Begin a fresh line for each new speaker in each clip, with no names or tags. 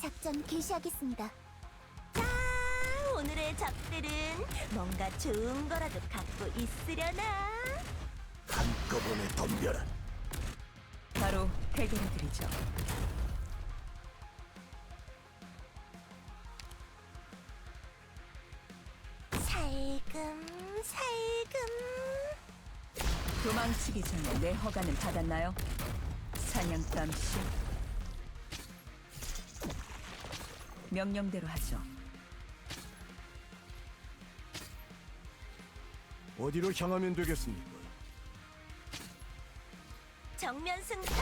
작전 개시하겠습니다.
자, 오늘의 적들은 뭔가 좋은 거라도 갖고 있으려나?
한꺼번에 덤벼라.
바로 해결해드리죠.
살금, 살금.
도망치기 전에 내 허가는 받았나요? 사냥감 씨. 명령대로 하죠.
어디로 향하면 되겠습니까?
정면 승파!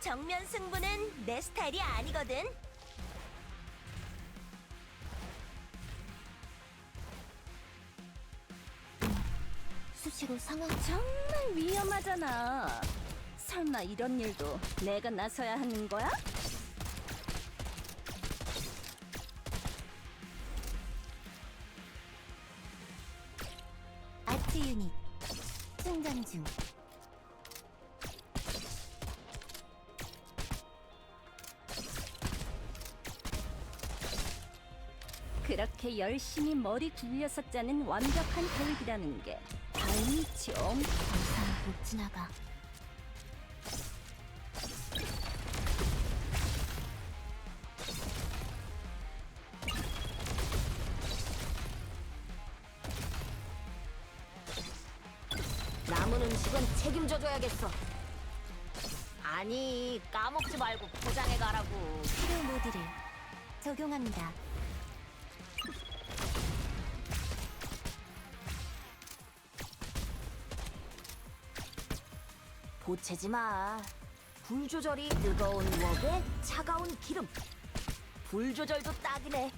정면 승부는 내 스타일이 아니거든.
수시로 상황
정말 위험하잖아. 설마 이런 일도 내가 나서야 하는 거야?
유닛 충전 중.
그렇게 열심히 머리 굴려서 짜는 완벽한 계획이라는 게 발밑이
엄더 이상 못 지나가.
남은 음식은 책임져줘야겠어. 아니, 까먹지 말고 포장해 가라고.
치료 모드를 적용합니다.
보채지 마. 불 조절이 뜨거운 웍에 차가운 기름. 불 조절도 딱이네.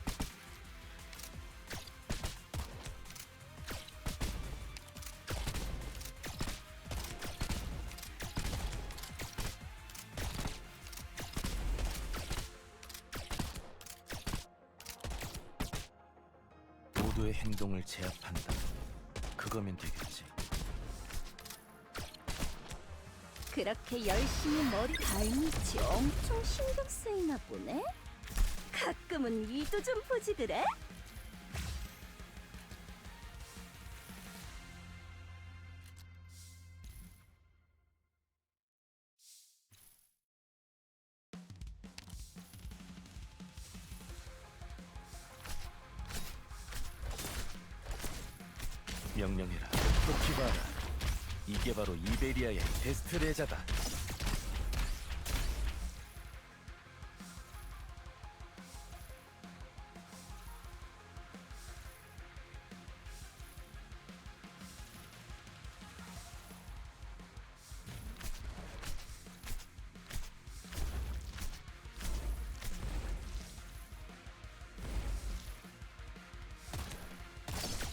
모두의 행동을 제압한다. 그거면 되겠지.
그렇게 열심히 머리 발밑이 엄청 신경 쓰이나 보네. 가끔은 위도 좀 보지 그래?
명령해라. 토키바라. 이게 바로 이베리아의 데스트 레자다.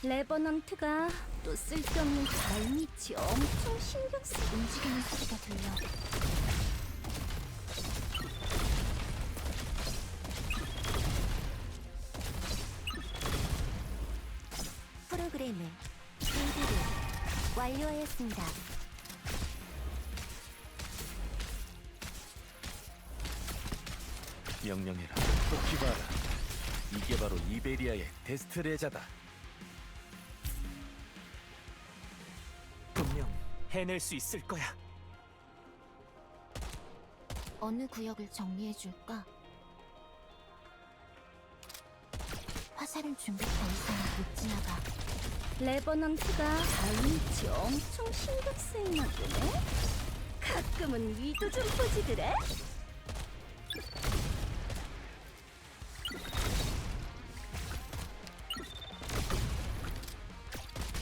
레버넌트가 또 쓸데없는 발밑이 엄청 신경 쓰.
움직이는 소리가 들려. 프로그램을 레이드를 완료하였습니다.
명령해라. 토키바라. 이게 바로 이베리아의 데스트레자다.
해낼 수 있을 거야.
어느 구역을 정리해 줄까? 화살을 준비 더 이상 못 지나가.
레버넌트가 발밑이 엄청 신경 쓰이나 보네. 가끔은 위도 좀 보지 그래?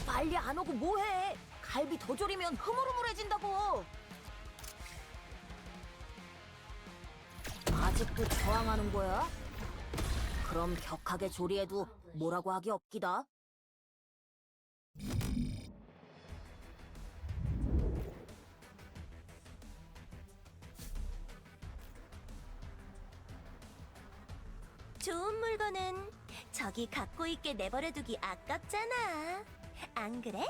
빨리 안 오고 뭐해? 갈비 더 졸이면 흐물흐물해진다고. 아직도 저항하는 거야? 그럼 격하게 조리해도 뭐라고 하기 없기다. 좋은 물건은 저기 갖고 있게 내버려두기 아깝잖아. 안 그래?